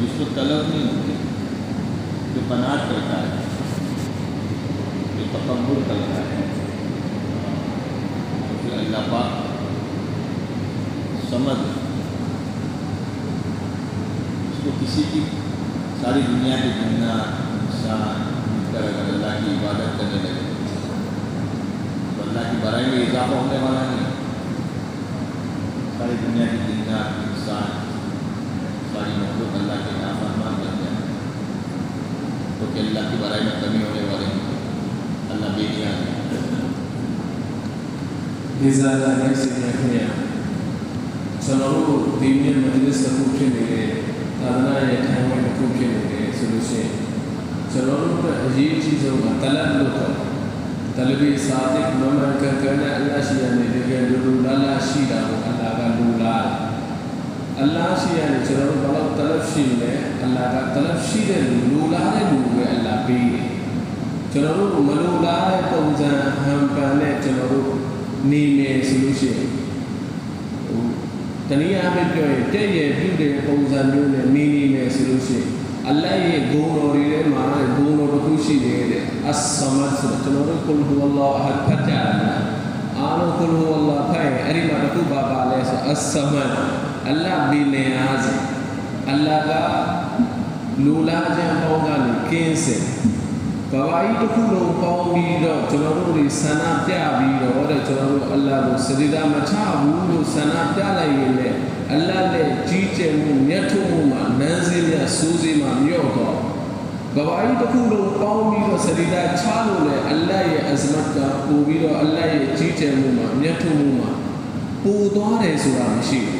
جس کو طلب نہیں ہوتی جو کرتا ہے جو تکبر کرتا ہے کہ اللہ پاک سمجھ اس کو کسی کی ساری دنیا کی دنیا انسان کر اگر اللہ کی عبادت کرنے لگے تو اللہ کی برائی میں اضافہ ہونے والا نہیں ساری دنیا کی دنیا انسان ساری مخلوق اللہ کے نام فرمان کر دیا تو کہ اللہ کی برائے میں کمی ہونے والے ہیں اللہ بے نیا سنورو دینی مجلس تکوکے ملے تادنا یا تھائمہ تکوکے ملے سلو سے سنورو پر عجیب چیز ہوگا طلب لوگا طلبی صادق نمر کر کرنا اللہ شیعہ نے دیکھا جو لولا شیعہ ہوگا اللہ کا لولا အလ္လာရှိရတယ်ကျွန်တော်တို့ဘာလို့တလပ်ရှိလဲအလ္လာကတလပ်ရှိတဲ့လူလူလားတဲ့လူပဲအလ္လာပေးတယ်ကျွန်တော်တို့မလူလားတဲ့ပုံစံဟန်ပန်နဲ့ကျွန်တော်တို့နေမယ်ဆိုလို့ရှိရင်ဟိုတနည်းအားဖြင့်ပြောရင်တဲ့ရဲ့ပြုတဲ့ပုံစံမျိုးနဲ့နေနေမယ်ဆိုလို့ရှိရင်အလ္လာရဲ့ဂုဏ်တော်တွေထဲမှာဂုဏ်တော်တစ်ခုရှိတယ်တဲ့အစ္စမတ်ဆိုတော့ကျွန်တော်တို့ကုလ်ဟူဝလာဟ်ဖတ်ကြတယ်အားလုံးကုလ်ဟူဝလာဟ်ဖတ်ရင်အဲ့ဒီမှာတစ်ခုပါပါလဲဆိုအစ္စမတ်အလ္လာဟ်ဒီနေအားစီအလ္လာဟ်ကလူလာခြင်းဟောကနေကင်းစင်ကဝါဤတစ်ခုလုံးပေါင်းပြီးတော့ကျွန်တော်တို့တွေဆန္ဒပြပြီးတော့တဲ့ကျွန်တော်တို့အလ္လာဟ်ကိုစတိဒါမချဘူးလို့ဆန္ဒပြလိုက်ရင်လည်းအလ္လာဟ်နဲ့ကြီးကျယ်မှုမြတ်ထုတ်မှုမှာနန်းစင်းရစိုးစင်းမှာမြော့တော့ကဘာကြီးတစ်ခုလုံးပေါင်းပြီးတော့စတိဒါချလို့လေအလ္လာဟ်ရဲ့အဇမတ်ကပို့ပြီးတော့အလ္လာဟ်ရဲ့ကြီးကျယ်မှုမှာမြတ်ထုတ်မှုမှာပို့သွားတယ်ဆိုတာမရှိဘူး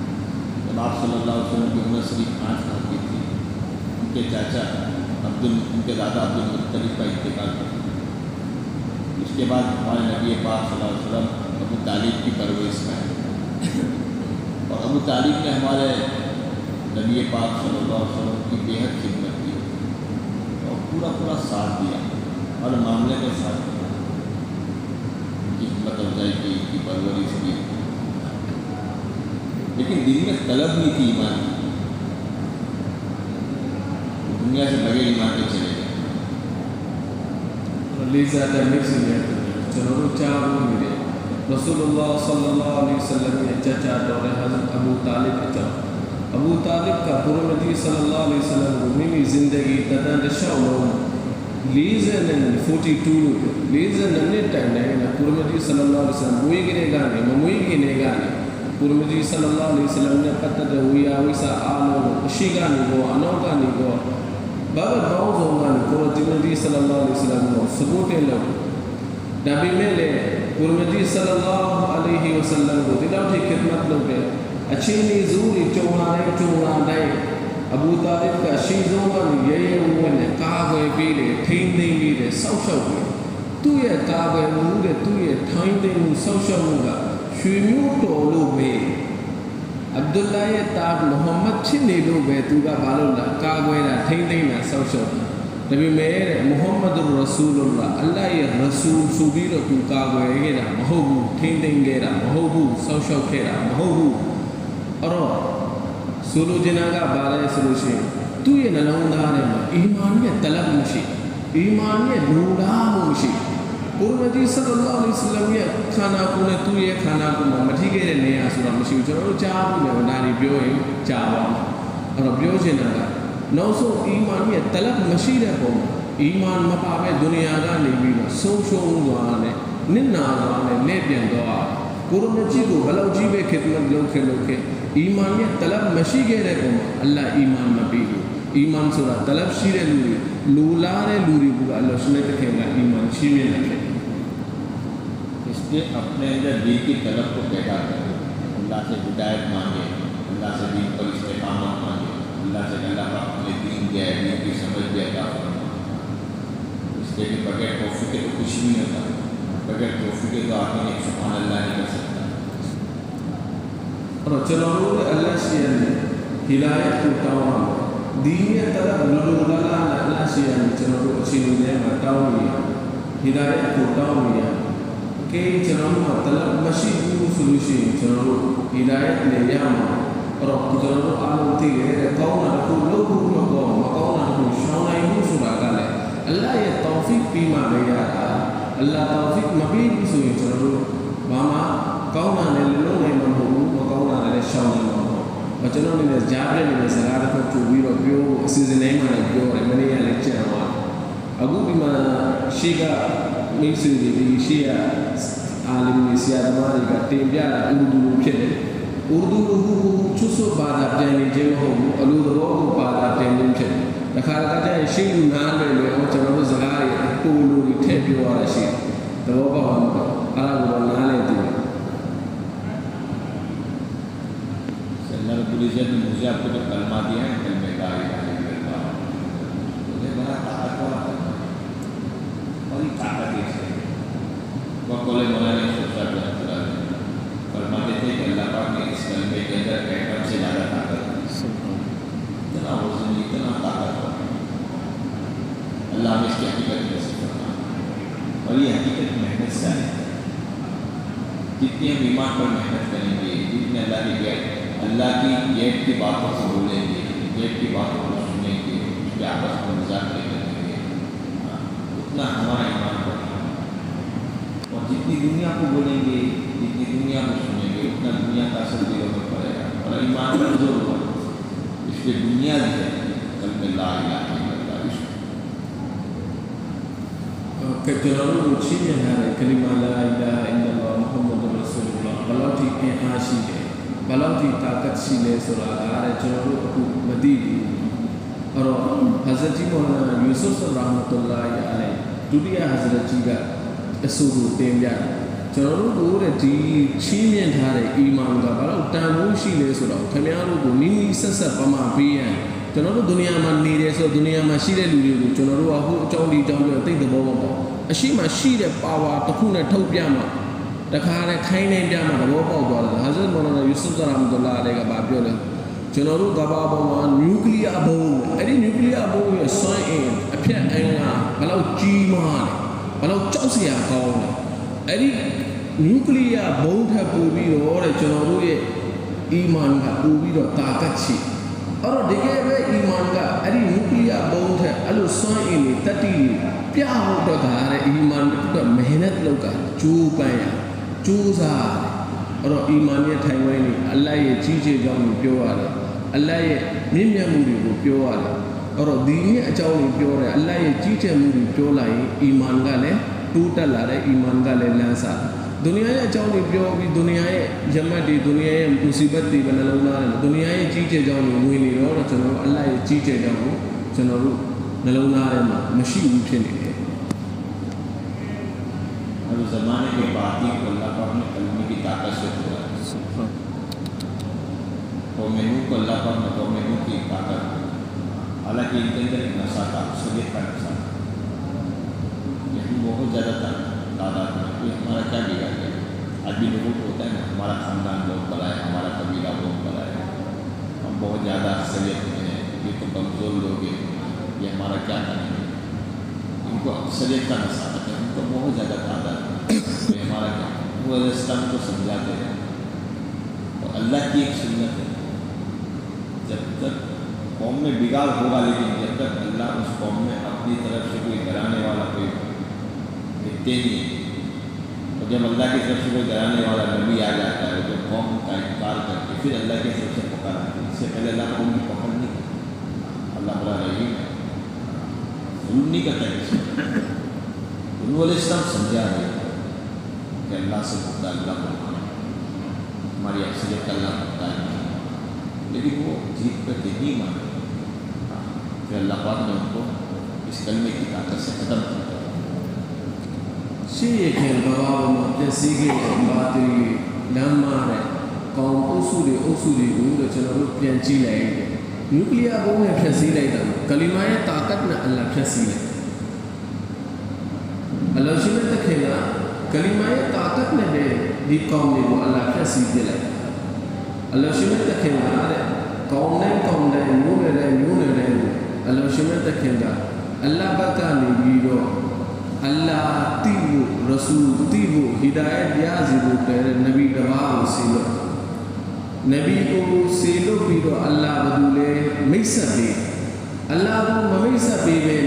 آپ صلی اللہ علیہ وسلم کی عمر پانچ سال کی تھی ان کے چاچا عبد ال کے دادا عبد المطلف کا انتقال کر اس کے بعد ہمارے نبی پاک صلی اللہ علیہ وسلم ابو طالب کی پرورش کا ہے اور ابو طالب نے ہمارے نبی پاک صلی اللہ علیہ وسلم کی بے حد خدمت کی اور پورا پورا ساتھ دیا ہر معاملے کا ساتھ دیا ان کی خدمت افزائی کی ان کی پرورش کی لیکن دل میں طلب نہیں تھی ایمان کی دنیا سے بغیر ایمان کے چلے گئے رسول اللہ صلی اللہ علیہ وسلم کے چچا دور حضرت ابو طالب کے ابو طالب کا حرم نبی صلی اللہ علیہ وسلم رومینی زندگی تدہ دشا عمرون لیز ننے فورٹی ٹو لیز ننے ٹائم نے حرم نبی ترمزی صلی اللہ علیہ وسلم نے قطع ہوئی آوی سا آلو اشی گا نگو آنو کا نگو بابا باؤز ہوں گا نگو ترمزی صلی اللہ علیہ وسلم نے ثبوتے لگو نبی میں لے ترمزی صلی اللہ علیہ وسلم کو دلو تھی خدمت لگو گے اچھی نی زوری چوہانے چوہانے ابو طالب کا اشی زوں گا نگو یہی ہوں گے کہا گئے بیرے تھین دیں بیرے سوشہ ہوئے تو یہ کہا گئے مہنگے تو یہ تھائیں دیں سوشہ ہوں گا ရွှေမျိုးတော်လို့ပဲအဗ္ဒူလာရဲ့တာမုဟမ္မဒ်ဖြစ်နေလို့ပဲသူကဘာလုပ်လဲကာကွယ်တာထိမ့်သိမ့်တာစောက်ရှောက်တာဒါပေမဲ့မုဟမ္မဒ်ရဆူလုလ္လာဟ်အလ္လာဟ်ရဲ့ရဆူလ်ဆိုပြီးတော့သူကာကွယ်ခဲ့တာမဟုတ်ဘူးထိမ့်သိမ့်ခဲ့တာမဟုတ်ဘူးစောက်ရှောက်ခဲ့တာမဟုတ်ဘူးအဲ့တော့ဆိုလိုချင်တာကဘာလဲဆိုလို့ရှိရင်သူ့ရဲ့နှလုံးသားထဲမှာအီမန်ရဲ့တလပ်မရှိအီမန်ရဲ့လူလားမရှိဘူးဘုရမတိဆလလောလီဆလမ်ရဲ့ခန္ဓာကိုယ်နဲ့သူ့ရဲ့ခန္ဓာကိုယ်မှာမထိခဲ့တဲ့နေရာဆိုတော့မရှိဘူးကျွန်တော်တို့ကြားဘူးလေဒါတွေပြောရင်ကြားပါဘူးအဲ့တော့ပြောချင်တာကနောက်ဆုံးအီမန်ရဲ့တလပ်မရှိတဲ့ပုံအီမန်မပါပဲဒုနီယာကနေပြီးတော့ဆုံးရှုံးသွားတယ်နစ်နာသွားတယ်လက်ပြန်သွားကိုရမကြီးကိုဘယ်လောက်ကြီးပဲခေတ္တလုံးခေလုံးခေအီမန်ရဲ့တလပ်မရှိခဲ့တဲ့ပုံအလ္လာဟ်အီမန်မပေးဘူးအီမန်ဆိုတာတလပ်ရှိတဲ့လူတွေလူလာတဲ့လူတွေကလည်းအလ္လာဟ်ရှင်တဲ့ခင်ကအီမန်ရှိမြင့်တယ် کہ اپنے اندر دین کی طلب کو پیدا کرے اللہ سے ہدایت مانگے اللہ سے دین پر استقامت مانگے اللہ سے اللہ کا اپنے دین دیا ہے دین کی سمجھ دیا گا اس کے لیے بغیر توفی کے تو کچھ نہیں ہوتا بغیر توفی کے تو آپ نے سبحان اللہ نہیں کر سکتا اور چلو اللہ سے ہدایت کو تاؤں دینی طلب نلو اللہ اللہ سے چلو اچھی ہدایت کو تاؤں ကေကျွန်တော်တို့တလမရှိဘူးဆိုလို့ရှိရင်ကျွန်တော်တို့ဒီတိုင်းနဲ့ရမှာအဲ့တော့ကျွန်တော်တို့အားလုံးသိတယ်တဲ့ကောင်းတာတစ်ခုလုပ်ဖို့မကောင်းမကောင်းတာတစ်ခုရှောင်နိုင်ဖို့ဆိုတာကလည်းအလ္လာဟ်ရဲ့တောင်ဖစ်ပြီးမှပဲရတာအလ္လာဟ်တောင်ဖစ်မပြီးဘူးဆိုရင်ကျွန်တော်တို့ဘာမှကောင်းတာလည်းလုပ်နိုင်မှာမဟုတ်ဘူးမကောင်းတာလည်းရှောင်နိုင်မှာမဟုတ်ဘူးကျွန်တော်လည်းကြားပြနေတဲ့စကားတစ်ခုထူပြီးတော့ပြောအစီအစဉ်တိုင်းမှာလည်းပြောတယ်မနေ့ကလည်းကြံသွားအခုဒီမှာရှိက misi di Malaysia, alim Malaysia di Malaysia, tim dia urdu ke, urdu itu susu pada jenis جتنے ایمان پر محنت کریں گے جتنے اللہ کی اللہ کی بولیں گے آپس میں ہاں، اتنا ہمارے یہاں جتنی دنیا کو بولیں گے جتنی دنیا کو سنیں گے اتنا دنیا کا اثر دے اوپر پڑے گا اور ایمان کمزور ہوگا اس لیے دنیا بھی ہے کل میں لا الہ كجرار وشيء هذا كلمة لا إله إلا الله محمد رسول الله بلاوتي إحاشي لے بلاوتي طاقت شی لے سورا دار جرار کو مدید اور حضرت جی مولانا یوسف رحمۃ اللہ علیہ دنیا حضرت جی کا အဆူကိုတင်ပြတာကျွန်တော်တို့ကိုတဲ့ဒီချီးမြှင့်ထားတဲ့အီမန်ကဘာလို့တန်ဖိုးရှိလဲဆိုတော့ခင်ဗျားတို့ကိုနီးနီးဆက်ဆက်ပမာပေးရန်ကျွန်တော်တို့ဒုနီယာမှာနေတယ်ဆိုတော့ဒုနီယာမှာရှိတဲ့လူတွေကိုကျွန်တော်တို့ကဟိုအကြောင်းဒီအကြောင်းပြောသိတဲ့ဘောမှာပေါ့အရှိမရှိတဲ့ power တစ်ခုနဲ့ထုတ်ပြမှာတခါတည်းခိုင်းနေပြမှာသဘောပေါက်သွားတယ်ဟာဇတ်မော်နာယူဆုဖ်ရာမ်ဒူလာလေးကဘာပြောလဲကျွန်တော်တို့ကဘာပေါ်မှာနျူကလ িয়ার ဘုံအဲ့ဒီနျူကလ িয়ার ဘုံရဲ့ sign in အဖြတ်အင်္ဂါဘယ်လောက်ကြီးမားလဲဘလို့ကြောက်စရာကောင်းလဲအဲ့ဒီနျူကလ িয়ার ဘုံထပ်ပို့ပြီးတော့တဲ့ကျွန်တော်တို့ရဲ့အီမန်ကပို့ပြီးတော့တာကတ်ချီအဲ့တော့တကယ်ပဲအီမန်ကအဲ့ဒီနျူကလ িয়ার ဘုံထပ်အဲ့လိုစွန့်အင်တွေတတိတွေပြဖို့တော့ကားတဲ့အီမန်ကတော့မဟနက်လောက်ကဂျိုးပန်းရဂျိုးစားအဲ့တော့အီမန်ရဲ့ထိုင်ဝိုင်းနေအလတ်ရဲ့ကြီးကြီးကြောင်းကိုပြောရတယ်အလတ်ရဲ့မြင့်မြတ်မှုတွေကိုပြောရတယ်အဲ့တော့ဒီရဲ့အကြောင်းကိုပြောတယ်အလ္လာဟ်ရဲ့ကြီးကျယ်မှုကိုပြောလိုက်ရင်အီမန်ကလည်းတိုးတက်လာတဲ့အီမန်ကလည်းလမ်းစားဒုနီယာရဲ့အကြောင်းကိုပြောပြီးဒုနီယာရဲ့ယမတ်တွေဒုနီယာရဲ့မူစီဘတ်တွေဘယ်နှလုံးသားလဲဒုနီယာရဲ့ကြီးကျယ်ကြောင်းကိုဝင်နေတော့ကျွန်တော်တို့အလ္လာဟ်ရဲ့ကြီးကျယ်ကြောင်းကိုကျွန်တော်တို့နှလုံးသားထဲမှာမရှိဘူးဖြစ်နေတယ် और ज़माने के बाद ही अल्लाह पाक ने कलमी की ताकत से खोला और मेनू को अल्लाह पाक ने तो मेनू की ताकत حالانکہ ان کے اندر ایک نشہ تھا سبیت کا نشہ تھا ہم بہت زیادہ تعداد میں کہ ہمارا کیا دیا گیا آج بھی لوگوں کو ہوتا ہے ہمارا خاندان بہت بڑا ہے ہمارا قبیلہ بہت بڑا ہے ہم بہت زیادہ اکثریت میں ہیں یہ تو کمزور لوگ ہیں یہ ہمارا کیا کام ہے ان کو اکثریت کا نشہ تھا ان کو بہت زیادہ تعداد ہے ہمارا کیا وہ اسلام کو سمجھاتے ہیں تو اللہ کی ایک سنت ہے جب تک قوم میں بگاڑ ہوگا لیکن جب تک اللہ اس قوم میں اپنی طرف سے کوئی ڈرانے والا کوئی نہیں اور جب اللہ کی طرف سے کوئی ڈرانے والا نبی آ جاتا ہے تو قوم کا انکار کر کے پھر اللہ کی طرف سے پکارا اس سے پہلے اللہ قوم کی پکڑ نہیں کرتا اللہ بڑا ہے ظلم نہیں کرتا جسے ان سب سمجھا گیا کہ اللہ سے پکتا اللہ ہماری اکثریت اللہ پکتا ہے لیکن وہ جیت کرتے نہیں مانا کہ اللہ پاک نے ان کو اس کلمے کی طاقت سے ختم کیا شیخ البواب مقدسی کے باتری نمار ہے قوم اصولی اصولی گوند چلو رو پینچی لائے گے نکلیا بو میں پھنسی لائے دا کلمہ طاقت میں اللہ پھنسی لائے اللہ شیخ جی نے تکھیلا کلمہ طاقت میں دے دی قوم نے وہ اللہ پھنسی دے لائے اللہ شیخ جی نے تکھیلا قوم نے قوم نے نور رہے نور رہے نور رہے Alam semua tak kena. Allah baca ni video. Allah tibu Rasul tibu hidayah dia zibu ter Nabi dewan silo. Nabi itu silo video Allah berdua misa bi. Allah itu misa bi bi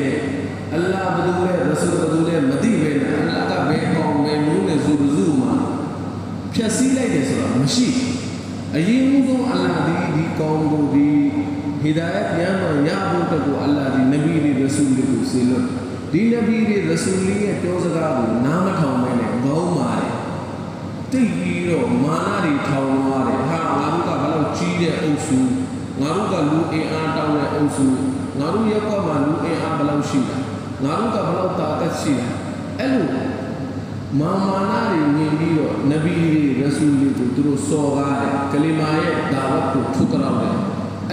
Allah berdua Rasul berdua mati bi Allah tak bi kau bi mu ni zul zul ma. Pihasi lagi sebab masih. Allah di di kau di hidayat yama ya ho ta ko allah di nabi di rasul di ko se lo di nabi di rasul li ya tyo sa ga ko na ma thong mai ne ngau ma de တိတ်ပြီးတော့မာနတွေထောင်သွားတယ်ဟာငါတို့ကဘလို့ကြီးတဲ့အုပ်စုငါတို့ကလူအင်အားတောင်းတဲ့အုပ်စုငါတို့ရပ်ကမှလူအင်အားဘလောက်ရှိတာငါတို့ကဘလောက်တာတက်ရှိတာအဲ့လိုမာမာနာတွေမြင်ပြီးတော့နဗီတွေရဆူလတွေကိုသူတို့စော်ကားတယ်ကလီမာရဲ့ဒါဝတ်ကိုထုတ်ကြောက်တယ်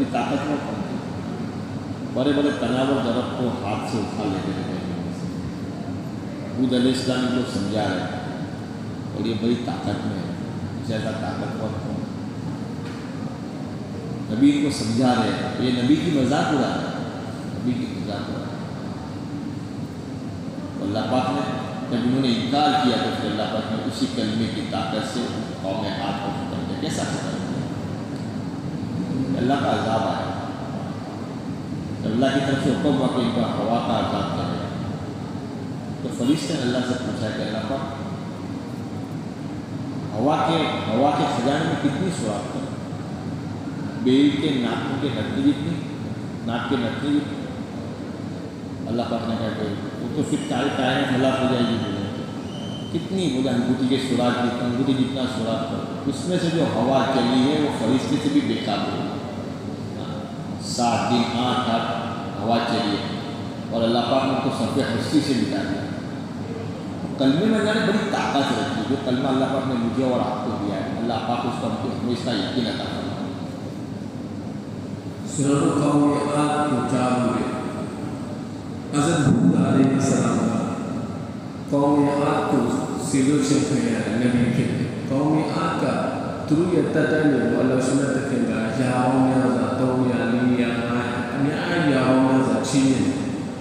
کبھی طاقت نہ پڑتی بڑے بڑے تناور درب کو ہاتھ سے اٹھا لے کے رہے بود علیہ السلام کو سمجھا رہے ہیں اور یہ بڑی طاقت میں ہے جیسا طاقت پر کون نبی کو سمجھا رہے ہیں یہ نبی کی مذاق اڑا رہا ہے نبی کی مذاق اڑا رہا ہے اللہ پاک نے جب انہوں نے انکار کیا تو اللہ پاک نے اسی کلمے کی طاقت سے قوم ہاتھ کو ختم کیا کیسا ختم اللہ کا عذاب آئے اللہ کی طرف سے حکم ہوا کہ ان کا ہوا کا عذاب کرے گا تو فلیش نے اللہ سے پوچھا کہ اللہ پر ہوا کے ہوا کے سجانے میں کتنی سواد کر بیل کے ناکوں کے نقلی جتنی ناک کے نقلی جتنی اللہ پاک نے کہا کہ وہ تو پھر چار ٹائر ہلاک ہو جائے گی کتنی مجھے انگوٹی کے سوراخ جتنا انگوٹی جتنا سوراخ کر اس میں سے جو ہوا چلی ہے وہ فرشتے سے بھی بےکار ہوگی Sa'ad bin Atab wala Oleh lapan untuk sampai sisi bidang Kalmina nana berita apa sih itu kalma Allah pakai muji orang aku dia Allah pakai suka untuk mesti yakin akan Seluruh kaum yang aku cari Azan Buddha alaihi salam Kaum yang aku silu syekh Nabi kita Kaum yang aku သူတို့ရဲ့တက်တန်းတွေကိုအလောရှင်တဲ့တခင်ကရာအောင်များစွာ300 400 500အများကြီးရာအောင်များစွာချင်းနေ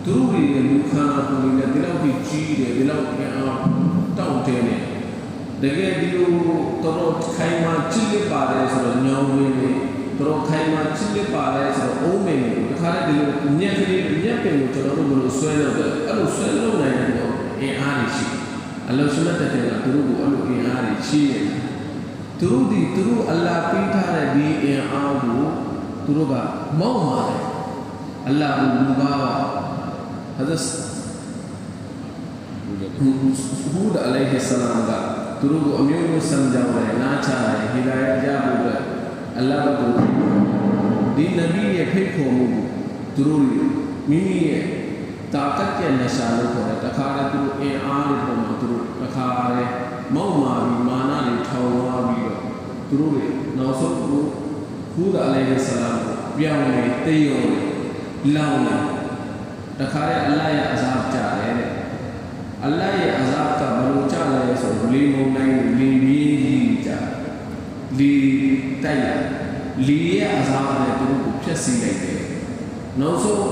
သူတို့ရဲ့လူခန္ဓာကိုယ်တွေနဲ့ဒီလောက်ကြီးကြီးတယ်ဒီလောက်ပြန်အောင်တောင့်တင်းတယ်တကယ်ဒီလိုတော်တော်ခိုင်မာချစ်လက်ပါတယ်ဆိုတော့ညောင်းဝင်းနေတော်တော်ခိုင်မာချစ်လက်ပါတယ်ဆိုတော့အုံးမင်းကိုတခါတည်းဒီလိုညက်ကလေးညက်ပင်ကိုကျွန်တော်တို့ဘယ်လိုဆွဲလို့လဲအဲ့လိုဆွဲလို့နိုင်တယ်တော့အင်အားရှိအလောရှင်တဲ့တခင်ကသူတို့ကိုအဲ့လိုအင်အားရှိရတယ်သူတို့ဒီသူတို့အလာပေးထားတဲ့ဒီအင်အားကိုသူတို့ကမောက်မာတယ်အလာဘူဘူဘာဟာဒစ်ဘူဒ်အလိုင်ဟီဆလမ်ကသူတို့ကိုအမျိုးမျိုးစံကြောင်းတယ်နားချတယ်ဟီလာယတ်ရဖို့အတွက်အလာဘကိုဒီနဗီရဲ့ဖိတ်ခေါ်မှုကိုသူတို့မိမိရဲ့တာကတ်ရဲ့နရှာလို့ခေါ်တယ်တခါကသူတို့အင်အားတွေပေါ်မှာသူတို့တခါလည်းမောက်မာပြီးမာနတွေထောင်သွားပြီးတော့သူတို့တွေနောက်ဆုံးသူခူးတာလေးဆလာပြောင်းနေတိတ်ရောလောင်းနေတခါရဲ့အလ္လာဟ်ရဲ့အဇာဘ်ကြတယ်တဲ့အလ္လာဟ်ရဲ့အဇာဘ်ကဘယ်လိုကြလဲဆိုတော့လေမုန်တိုင်းလေမြေကြီးကြလေတိုက်ရလေရဲ့အဇာဘ်နဲ့သူတို့ကိုဖျက်ဆီးလိုက်တယ်နောက်ဆုံး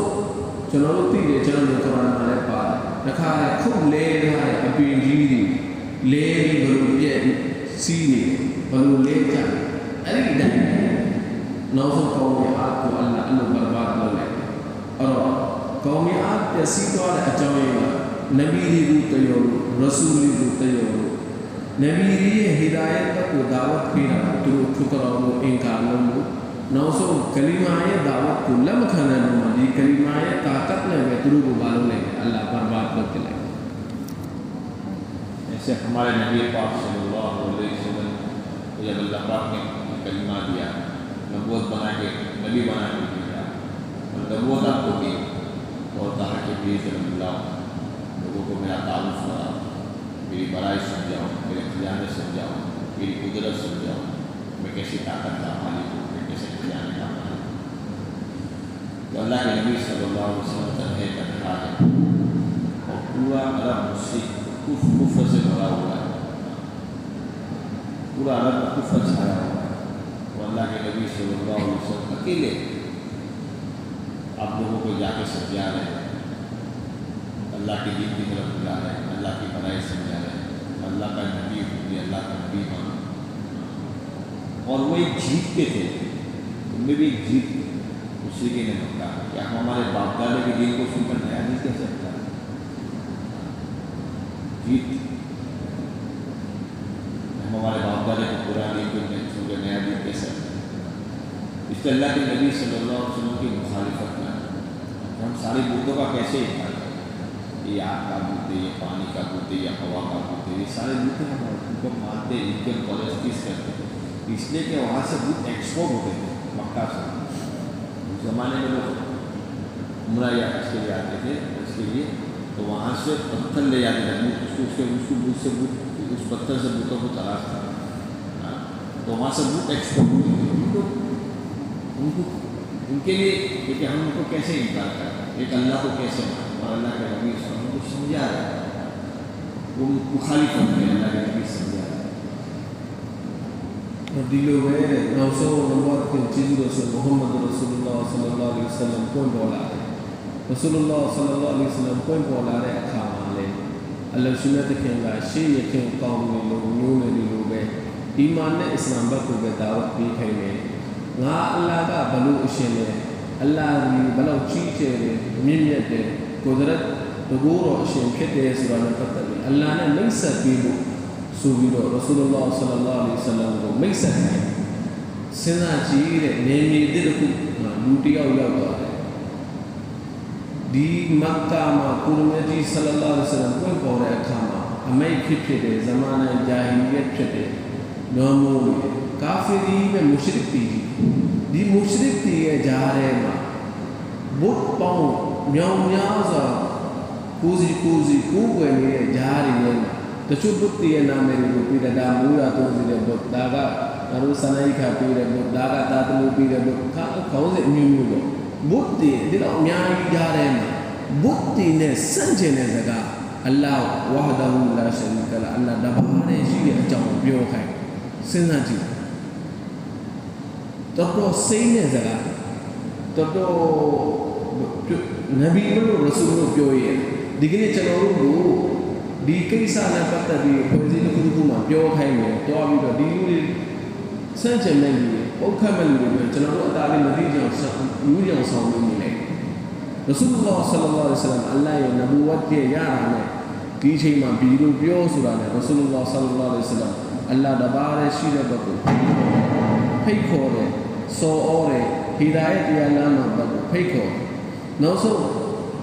ကျွန်တော်တို့သိတယ်ကျွန်တော်တို့ကုရ်အာန်မှာလည်းပါတယ်တခါခုလဲထားတဲ့အပင်ကြီးတွေ leri berbudi sini penulis kan ada tidak nafsu kau ni aku Allah anu berbuat boleh orang kau ni ada situ ada acam yang nabi ribu tayor rasul ribu tayor نبی ریئے ہدایت کا کو دعوت پینا تو چکران کو انکار لوں گو نو سو کلیمائے دعوت کو لمکھانا نمازی کلیمائے طاقت نہ ہوئے تو رو بالوں لے اللہ برباد کرتے لے گا جسے ہمارے نبی پاک صلی اللہ علیہ وسلم جب اللہ پاک نے کلمہ دیا نبوت بنا کے نبی بنا کے دیا اور نبوت آپ کو دی اور کہا کہ بھی صلی اللہ لوگوں کو میرا تعلق ہوا میری برائی سمجھاؤ میرے خزانے سمجھاؤ میری قدرت سمجھاؤ میں کیسی طاقت کا مالک ہوں میں کیسے خزانے کا مالک ہوں تو اللہ کے نبی صلی اللہ علیہ وسلم تنہے تنہا ہے اور پورا مرا مسیح کف کف سے بھرا ہوا ہے پورا عرب کف چھایا ہوا ہے اور اللہ کے نبی صلی اللہ علیہ وسلم اکیلے آپ لوگوں کو جا کے سمجھا رہے ہیں اللہ کے دین کی طرف بلا رہے ہیں اللہ کی بڑائی سمجھا رہے ہیں اللہ کا نبی اللہ کا نبی اور وہ ایک جیت کے تھے ان میں بھی ایک جیت اسی کے نے لیے کہ ہم ہمارے باپ دادا کے دین کو سن کر نیا نہیں کہہ سکتے ہمارے باپ دادے کو پورا نہیں چونکہ نیا دن کیسا اس سے اللہ کے نبی صلی اللہ علیہ وسلم کی مخالفت میں ہم سارے بوتوں کا کیسے ہی کرتے یہ آگ کا بوتے پانی کا بوتے یا ہوا کا بوتے یہ سارے بوتے ہم ان کو مانتے ان کے کرتے اس لیے کہ وہاں سے بت ایکسپورٹ ہوتے تھے مکہ سے اس زمانے میں لوگ عمرہ یا اس کے لیے آتے تھے اس کے لیے تو وہاں سے پتھر لے جانے لگے اس کو اس کے اس کو بوٹ سے بوٹ اس پتھر سے بوٹوں کو تلاش تھا تو وہاں سے بوٹ ایکسپورٹ ہوئی ان کو ان کو ان کے لیے کیونکہ ہم ان کو کیسے انکار کر رہے ایک اللہ کو کیسے اور اللہ کے نبی اس کو ان کو سمجھا رہا ہے وہ مخالف ہوں گے اللہ کے نبی سمجھا رہا ہے دل ہوئے نو سو نمبر کے چیز رسول محمد رسول اللہ صلی اللہ علیہ وسلم کو ڈولا ہے ရဆူလလာဆလလာလဟ်အလိုင်းဝါဆလမ်ပွင့်ပေါ်လာတဲ့အခါမှာလေအလ္လာဟ်ရှင်ရဲ့တခင်ကရှေ့ရခင်ကောင်းနေလို့မျိုးနေလို့ပဲအီမာန်နဲ့အစ္စလာမ်ဘက်ကိုပဲတာဝတ်ပေးခိုင်းတယ်ငါအလ္လာဟ်ကဘလို့အရှင်လဲအလ္လာဟ်ကဘလို့ကြီးကျယ်တယ်မြင့်မြတ်တယ်ကိုယ်တော်တကူတော်အရှင်ဖြစ်တယ်ဆိုတာနဲ့ပတ်သက်ပြီးအလ္လာဟ်နဲ့မိတ်ဆက်ပြီးလို့ဆိုပြီးတော့ရဆူလလာဆလလာလဟ်အလိုင်းဝါဆလမ်ကိုမိတ်ဆက်တယ်စဉ်းစားကြည့်တဲ့နေမြေတစ်ခုလူတယောက်ရောက်သွားတယ်ဒီမက္ကာမှာကုရမကြီးဆလလာလဆလမ်ကိုပေါ်တဲ့အခါမှာအမိတ်ဖြစ်ဖြစ်တဲ့ဇမာနာဂျာဟီလီယက်ဖြစ်တဲ့လောမိုးကာဖီဒီနဲ့မုရှရစ်တီဒီမုရှရစ်တီရဲ့ဂျာရဲမှာဘုတ်ပေါင်းမြောင်များစွာကိုစီကိုစီကိုွယ်နေတဲ့ဂျားတွေနဲ့တချို့ဘုတ်တီရဲ့နာမည်ကိုပြည်တာမူရသုံးစီတဲ့ဘုတ်ဒါကရုစနိုက်ခပေးတဲ့ဘုတ်ဒါကတာတလူပေးတဲ့ဘုတ်ခေါင်းစဉ်အမျိုးမျိုးပေါ့ဘုတ်တီဒီလောက်အများကြီးကြားတယ်မှာဘုတ်တီနဲ့စန့်ကျင်တဲ့စကားအလ္လာဟ်ဝါဒဟူလာရှရီကလာအလ္လာဟ်တပါးနဲ့ရှိတဲ့အကြောင်းကိုပြောခိုင်းစဉ်းစားကြည့်တော်တော်စိမ့်တဲ့စကားတော်တော်နဗီလို့ရဆူလ်လို့ပြောရဲဒီကနေ့ကျွန်တော်တို့ကိုဒီကိစ္စနဲ့ပတ်သက်ပြီးဖွဲ့စည်းတစ်ခုခုမှပြောခိုင်းတယ်တွားပြီးတော့ဒီလူတွေစန့်ကျင်တဲ့လူတွေမုတ်ခတ်မဲ့လူတွေကျွန်တော်တို့အသားလေးမသိကြအောင်ဆောင်းယူကြအောင်ဆောင်းနေနေရဆူလ္လာဆလ္လာလဟ်အလัยဟိဝါဆလမ်အလ္လာဟ်ရဲ့နဗူဝတ်ရဲ့ရတာနဲ့ဒီအချိန်မှာဘီလိုပြောဆိုတာနဲ့ရဆူလ္လာဆလ္လာလဟ်အလัยဟိဝါဆလမ်အလ္လာဟ်တပါးရဲ့ရှိတဲ့ဘက်ကိုဖိတ်ခေါ်တယ်စော်ဩတယ်ဟီဒါယက်တရားလမ်းမှာဘက်ကိုဖိတ်ခေါ်နောက်ဆုံး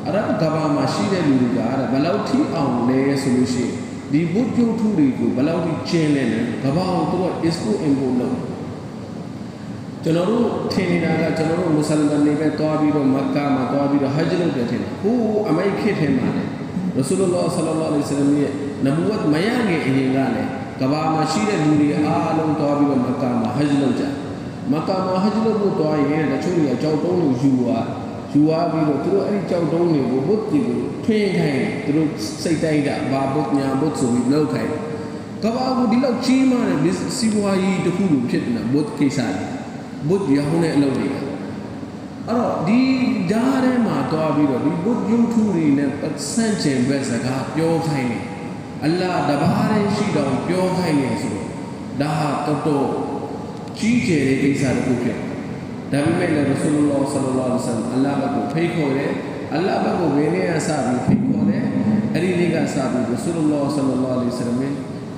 အရဗ်ကဘာမှာရှိတဲ့လူတွေကဘယ်လောက်ထိအောင်လဲဆိုလို့ရှိရင်ဒီဘုတ်ပြုတ်ထုတွေကိုဘယ်လောက်ထိကျင်းလဲလဲကဘာအောင်သူတို့ is to import လုပ်ကျွန်တော်တို့ထင်နေတာကကျွန်တော်တို့မွတ်စလင်တွေပဲတွားပြီးတော့မက္ကာမှာတွားပြီးတော့ဟဂျ်လုပ်တယ်ထင်တယ်ဟိုးအမိုက်ခေတ်ထင်ပါတယ်ရဆူလလာဆလလာလိဆလမ်ရဲ့နဘူဝတ်မရငယ်အရင်ကလည်းကဘာမှာရှိတဲ့လူတွေအားလုံးတွားပြီးတော့မက္ကာမှာဟဂျ်လုပ်ကြမက္ကာမှာဟဂျ်လုပ်ဖို့တွားရင်တချို့တွေကကြောက်တုံးလို့ယူသွားယူသွားပြီးတော့သူတို့အဲ့ဒီကြောက်တုံးတွေကိုဘုတ်တီကိုထွင်းခိုင်းသူတို့စိတ်တိုင်းတာဘာဘုတ်ညာဘုတ်ဆိုပြီးလောက်ခိုင်းကဘာကိုဒီလောက်ကြီးမားတဲ့စီးပွားရေးတစ်ခုလိုဖြစ်နေတာဘုတ်ကိစ္စတွေဘုတ်ရောင်းတဲ့အလုပ်တွေကအဲ့တော့ဒီဓာတ်ထဲမှာတွားပြီးတော့ဒီဘုတ်ယုတ်ထူတွေနဲ့ပတ်စံကျင်ဘက်စကားပြောခိုင်းတယ်အလ္လာတဘာရဲရှိတော်ပြောခိုင်းနေဆိုတော့ဒါဟာတော်တော်ကြီးကျယ်တဲ့ကိစ္စတစ်ခုဖြစ်ဒါပေမဲ့လည်းရဆူလ္လာဆလ္လာလဟ်အလ္လာဟ်ဆလမ်အလ္လာဟ်ဘက်ကိုဖိတ်ခေါ်တယ်အလ္လာဟ်ဘက်ကိုဝေနေရစပြီးဖိတ်ခေါ်တယ်အဲ့ဒီနေ့ကစပြီးရဆူလ္လာဆလ္လာလဟ်အလ္လာဟ်ဆလမ်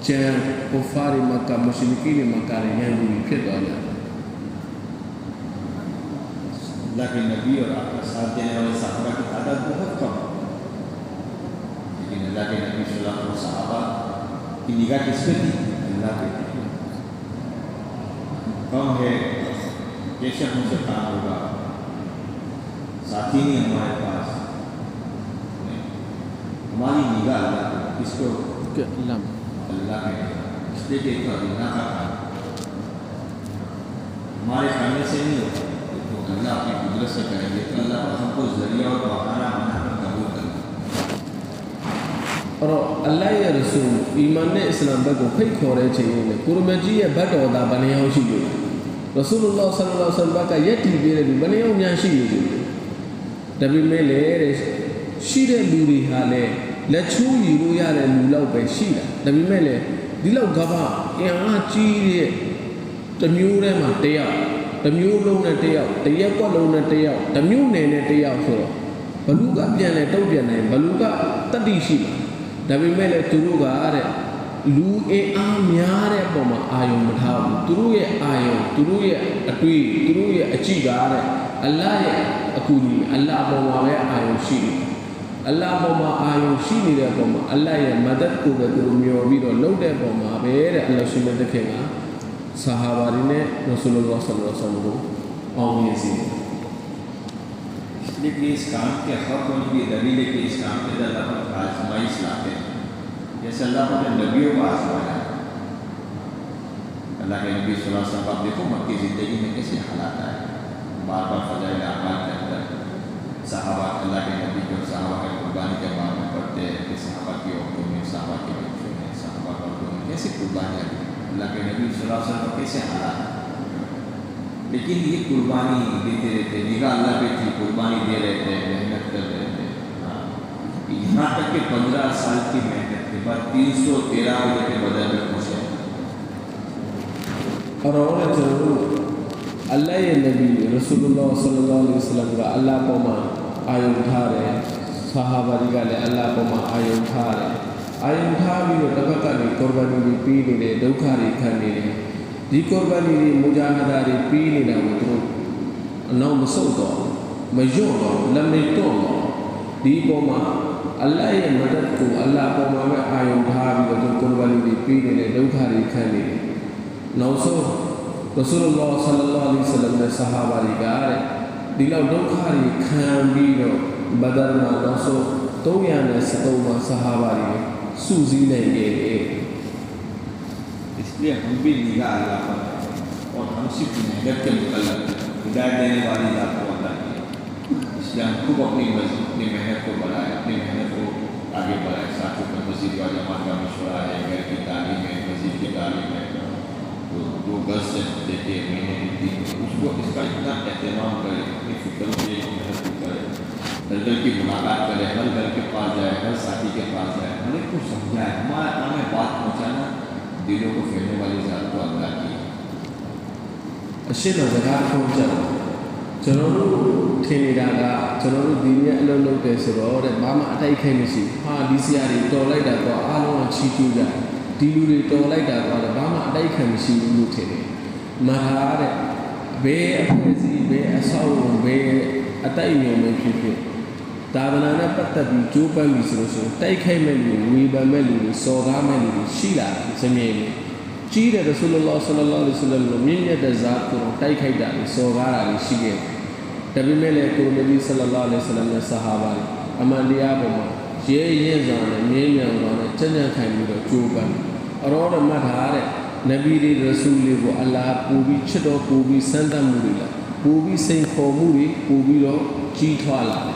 ကျန်ကိုဖာရီမက္ကာမုရှရကီတွေမက္ကာရဲ့ရန်သူတွေဖြစ်သွားကြတယ် اللہ کے نبی اور آپ کا ساتھ دینے والے صحابہ کی تعداد بہت کم لیکن اللہ کے نبی صلی اللہ علیہ وسلم صحابہ کی نگاہ کس پہ تھی اللہ پہ کم ہے کیسے ہم سے کام ہوگا ساتھی نہیں ہمارے پاس ہماری نگاہ اللہ کو کس کو اللہ ہے اس لیے کہ اللہ کا کام ہمارے کھانے سے نہیں ہوتا अल्लाह अपनी कुदरत से करे लेकिन अल्लाह हमको जरिया और बहाना बनाकर कबूल करना और अल्लाह या रसूल ईमान ने इस्लाम बग को फिर खोरे चाहिए ने कुरमे जी ये बट होता बने हो शी जो रसूलुल्लाह सल्लल्लाहु अलैहि वसल्लम का ये टी भी भी बने हो न्या शी जो ဒါပေမဲ့လေရှိတဲ့လူတွေဟာလည်းလက်ချိုးယူလို့ရတဲ့လူလောက်ပဲရှိတာဒါပေမဲ့လေဒီလောက်ကဘာအင်အားကြီးတဲ့တမျိုးတည်းမှာတရားတစ်မျိုးလုံးနဲ့တစ်ယောက်တစ်ရက်ကွက်လုံးနဲ့တစ်ယောက်တစ်မျိုးနယ်နဲ့တစ်ယောက်ဆိုတော့ဘလူကပြန်လဲတုတ်ပြန်တယ်ဘလူကတတိရှိတယ်ဒါပေမဲ့လည်းသူတို့ကတဲ့လူအင်အားများတဲ့အပေါ်မှာအာယုံမထားဘူးသူတို့ရဲ့အာယုံသူတို့ရဲ့အတွေ့သူတို့ရဲ့အကြည့်ကတဲ့အလ္လာဟ်ရဲ့အကူအညီအလ္လာဟ်ပေါ်မှာပဲအာယုံရှိတယ်အလ္လာဟ်ပေါ်မှာအာယုံရှိနေတဲ့အပေါ်မှာအလ္လာဟ်ရဲ့မဒတ်ကိုပဲသူတို့မျှော်ပြီးတော့လုပ်တဲ့အပေါ်မှာပဲတဲ့အလ္လာဟ်ရှင်မတဲ့ခင်က صحاباری نے رسول اللہ صلی اللہ علیہ وسلم اور لیکن اس لیے کہ اس کام کے حق دلیل ہے کہ اس کام کے درد آزمائش لاتے ہیں جیسے اللہ نے نبیوں کو آزمایا اللہ کے نبی صلی اللہ علیہ صاحب دیکھو مکی زندگی میں کیسے حالات آئے بار بار فضائل اعمال کے اندر صحابہ اللہ کے نبی کے صحابہ کے قربانی کے بارے میں پڑھتے ہیں کہ صحابہ کی عورتوں میں صحابہ کے بچوں میں صحابہ میں کیسے قربان ہے اللہ کے نبی صلی اللہ علیہ وسلم کیسے ہارا لیکن یہ قربانی دیتے رہتے نگاہ اللہ پہ تھی قربانی دے رہے تھے محنت کر رہے تھے ہاں۔ یہاں تک کہ پندرہ سال کی محنت کے بعد تین سو تیرہ بجے کے بدل میں پہنچے اور عورت اللہ یہ نبی رسول اللہ صلی اللہ علیہ وسلم کا اللہ کو ماں آئے اٹھا رہے صحابہ دیگا لے اللہ کو ماں آئے اٹھا رہے အာယုံထားပြီးတော့တပတ်ကနေကောဘာနီတွေပြီးနေတယ်ဒုက္ခတွေခံနေတယ်ဒီကောဘာနီတွေမူဂျာဟဒါတွေပြီးနေတာကိုသူတို့အနောက်မဆုတ်တော့မယွတ်တော့လက်မတွတ်တော့ဒီပေါ်မှာအလ္လာဟ်ရဲ့မဒတ်ကိုအလ္လာဟ်ပေါ်မှာပဲအာယုံထားပြီးတော့သူကောဘာနီတွေပြီးနေတယ်ဒုက္ခတွေခံနေတယ်နောက်ဆုံးရဆူလ္လာဆလ္လာလဟ်အလိုင်းဆလမ်ရဲ့ဆဟာဘာတွေကတဲ့ဒီလောက်ဒုက္ခတွေခံပြီးတော့ဘဒရ်မှာနောက်ဆုံး313မှာဆဟာဘာတွေ سوزی لیں گے اس لیے ہم بھی نگہ علاقہ ہیں اور ہم صرف محنت کے متعلق ہدایت دینے والی ذات کو علاقوں اس لیے ہم خوب اپنی اپنی محنت کو بڑھائیں اپنی محنت کو آگے بڑھائیں ساتھوں پر مسجد والا مشورہ ہے گھر کی تعلیم ہے مزید کی تعلیم ہے جو گز سے دیتے ہیں کی نے اس کو اس کا اتنا اہتمام کرے محنت کو کرے दलदल की मुलाकात करें हर घर के पास जाए हर साथी के पास जाए हमें कुछ समझाए हमारा काम है बात पहुँचाना दिलों को फेरने वाली जात को अल्लाह की अच्छे नजरात पहुँचाओ ကျွန်တော်တို့ထင်နေတာကကျွန်တော်တို့ဒီနေ့အလုပ်လုပ်တယ်ဆိုတော့တဲ့ဘာမှအတိုက်ခိုက်မရှိဟာဒီဆရာတွေတော်လိုက်တာတော့အားလုံးကချီးကျူးကြဒီလူတွေတော်လိုက်တာတော့ဘာမှအတိုက်ခိုက်မရှိဘူးလို့ထင်တယ်မဟာတဲ့ဘယ်အဖွဲ့အစည်းဘယ်အဆောက်အဦဘယ်အတိုက်အမြုံပဲဖြစ်ဖြစ်ဒါဝနာနဲ့ပတ်သက်ပြီးကြိုးပမ်းပြီးဆိုလို့ဆိုရင်တိုက်ခိုက်မဲ့လူဝေဖန်မဲ့လူတွေစော်ကားမဲ့လူတွေရှိလာတာစမြင်ပြီကြီးတဲ့ရဆူလလောဆလလောလဆလလောမြင့်မြတ်တဲ့ဇာတ်ကိုတိုက်ခိုက်တာတွေစော်ကားတာတွေရှိခဲ့တယ်ဒါပေမဲ့လည်းကိုနဗီဆလလောလဆလလောဆဟာဘာအမှန်တရားပေါ်မှာရဲရဲစွာနဲ့မြင်းမြန်စွာနဲ့ကြံ့ကြံ့ခိုင်ပြီးတော့ကြိုးပမ်းအရောဓမတ်ထားတဲ့နဗီတွေရဆူလတွေကိုအလာပူပြီးချစ်တော်ပူပြီးစမ်းသပ်မှုတွေလာပူပြီးစိန်ခေါ်မှုတွေပူပြီးတော့ကြီးထွားလာတယ်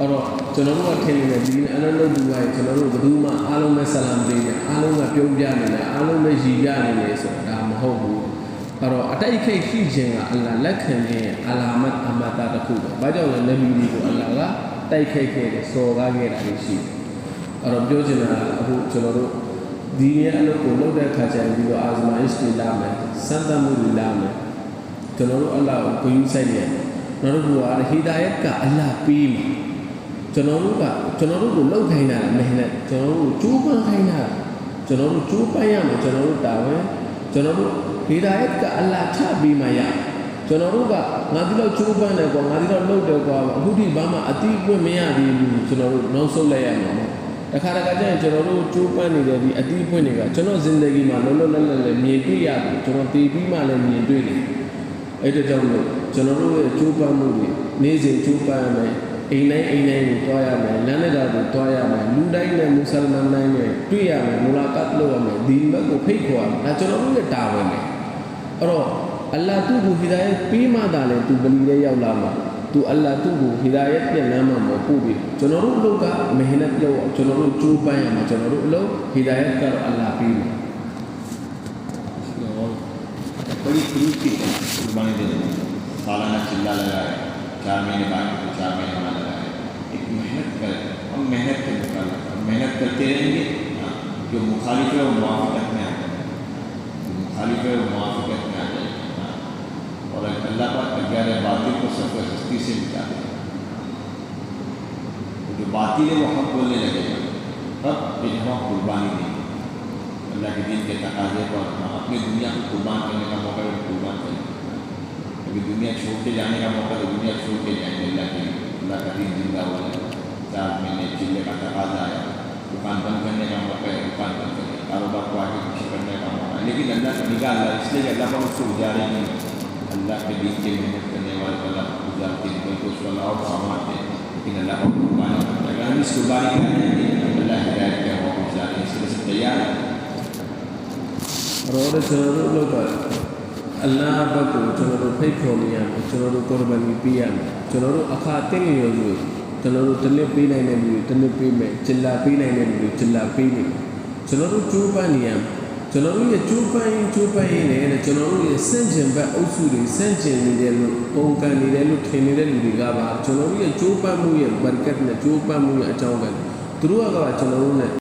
အဲ့တော့ကျွန်တော်တို့ကထင်နေတဲ့ဒီအလုံးလုံးဘူးကကျွန်တော်တို့ဘယ်သူမှအားလုံးပဲဆလမ်ပေးတယ်အားလုံးကပြုံးပြနေတယ်အားလုံးပဲရည်ပြနေတယ်ဆိုတာဒါမဟုတ်ဘူးအဲ့တော့အတိတ်ခိတ်ရှိခြင်းကအလ္လာလက်ခံတဲ့အလာမတ်အမတာတစ်ခုပဲဘာကြောင့်လဲနဗီတွေကိုအလ္လာကတိုက်ခိုက်ခဲ့တယ်စော်ကားခဲ့တာရှိတယ်အဲ့တော့ပြောချင်တာအခုကျွန်တော်တို့ဒီရဲ့အလုပ်ကိုလုပ်တဲ့အခါကျရင်ပြီးတော့အာဇမာအစ္စတီလာမယ်စံတမှုလီလာမယ်ကျွန်တော်တို့အလ္လာကိုဂုဏ်ယူဆိုင်ရတယ်နောက်တစ်ခုကဟီဒါယတ်ကအလ္လာပေးမှာကျွန်တော်တို့ကကျွန်တော်တို့ကိုလှုပ်ခိုင်းတာမဟုတ်နဲ့ကျွန်တော်တို့ကျိုးပန်းခိုင်းတာကျွန်တော်တို့ကျိုးပန်းရမယ်ကျွန်တော်တို့တာဝန်ကျွန်တော်တို့ဒေတာရဲ့ကအလာချပြီးမှရကျွန်တော်တို့ကငါဒီလောက်ကျိုးပန်းတယ်ကွာငါဒီလောက်လှုပ်တယ်ကွာအခုထိဘာမှအတိအပွင့်မရသေးဘူးကျွန်တော်တို့နောက်ဆုတ်လိုက်ရမှာပေါ့တခါတခါကျရင်ကျွန်တော်တို့ကျိုးပန်းနေတဲ့ဒီအတိအပွင့်တွေကကျွန်တော်ဇင်ဒဂီမှာလောလောလတ်လတ်လည်းမြင်တွေ့ရတယ်ကျွန်တော်တည်ပြီးမှလည်းမြင်တွေ့တယ်အဲ့ဒါကြောင့်မို့ကျွန်တော်တို့ရဲ့ကျိုးပန်းမှုတွေနေ့စဉ်ကျိုးပန်းရမယ်အိမ်တိုင်းအိမ်တိုင်းကိုတွားရမယ်လမ်းလက်တာကိုတွားရမယ်လူတိုင်းနဲ့မွတ်စလမန်တိုင်းနဲ့တွေ့ရမယ်မူလာကတ်လုပ်ရမယ်ဒီဘက်ကိုဖိတ်ခေါ်ရမယ်ဒါကျွန်တော်တို့ရဲ့တာဝန်ပဲအဲ့တော့အလ္လာဟ်သူ့ကိုဟီဒါယက်ပေးမှသာလေသူပလီရဲ့ရောက်လာမှာသူအလ္လာဟ်သူ့ကိုဟီဒါယက်ပြန်လမ်းမှာမပို့ပြီကျွန်တော်တို့အလုပ်ကမဟင်နဲ့ပြောကျွန်တော်တို့ကြိုးပမ်းရမှာကျွန်တော်တို့အလုပ်ဟီဒါယက်ကတော့အလ္လာဟ်ပေးတယ်တော့ဘယ်လိုဖြစ်ဒီမန်တဲ့ဆာလာနာချစ်လာလာ چار مہینے بعد تو چار مہینے بعد لگائے ایک محنت کریں اور محنت کے مطابق اور محنت کرتے رہیں گے ہاں، جو مخالف ہے وہ موافقت میں آ جائے مخالف ہے وہ موافقت میں آ جائے ہاں، اور اللہ کا باطل کو سب کو ہستی سے مٹا دے جو باطل ہے وہ حق بولنے لگے گا پھر ہم قربانی دیں گے اللہ کے دین کے تقاضے پر اپنی دنیا کو قربان کرنے کا موقع قربان کریں گے کیونکہ دنیا چھوڑ کے جانے کا موقع تو دنیا چھوڑ کے جائیں گے اللہ کے اللہ کا دین زندہ ہو جائے چار مہینے چلے کا تقاضا ہے دکان بند کرنے کا موقع ہے دکان بند کرنے کاروبار کو آگے پیچھے کرنے کا موقع ہے لیکن اللہ کا نگاہ اللہ اس لیے کہ اللہ کا اس کو گزارے نہیں اللہ کے دین کے محنت کرنے والے کو اللہ کو گزارتے ہیں بلکہ اس کو اللہ اور سامانتے ہیں لیکن اللہ کو قربانی کرتا ہے اگر ہم اس قربانی کرنے ہیں اللہ ہدایت کے موقع گزارے اس لیے سے تیار ہے روڈ سے اس لوگ کا အလ္လာဟ်ဘက်ကိုကျွန်တော်တို့ဖိတ်ခေါ်နေရမယ်ကျွန်တော်တို့ကော်ဘန်ကြီးပေးရမယ်ကျွန်တော်တို့အခါတင့်နေရုံမျိုးကျွန်တော်တို့တနစ်ပေးနိုင်တဲ့လူတွေတနစ်ပေးမယ်ဂျလာပေးနိုင်တဲ့လူတွေဂျလာပေးမယ်ကျွန်တော်တို့ကျိုးပန်းနေရမယ်ကျွန်တော်တို့ရဲ့ကျိုးပန်းရင်ကျိုးပန်းရင်လည်းကျွန်တော်တို့ရဲ့စင့်ကျင်ဘက်အုပ်စုတွေစင့်ကျင်နေတယ်လို့ပုံကံနေတယ်လို့ထင်နေတဲ့လူတွေကပါကျွန်တော်တို့ရဲ့ကျိုးပန်းမှုရဲ့ဘာကတ်နဲ့ကျိုးပန်းမှုရဲ့အကြောင်းကသူတို့ကကျွန်တော်တို့နဲ့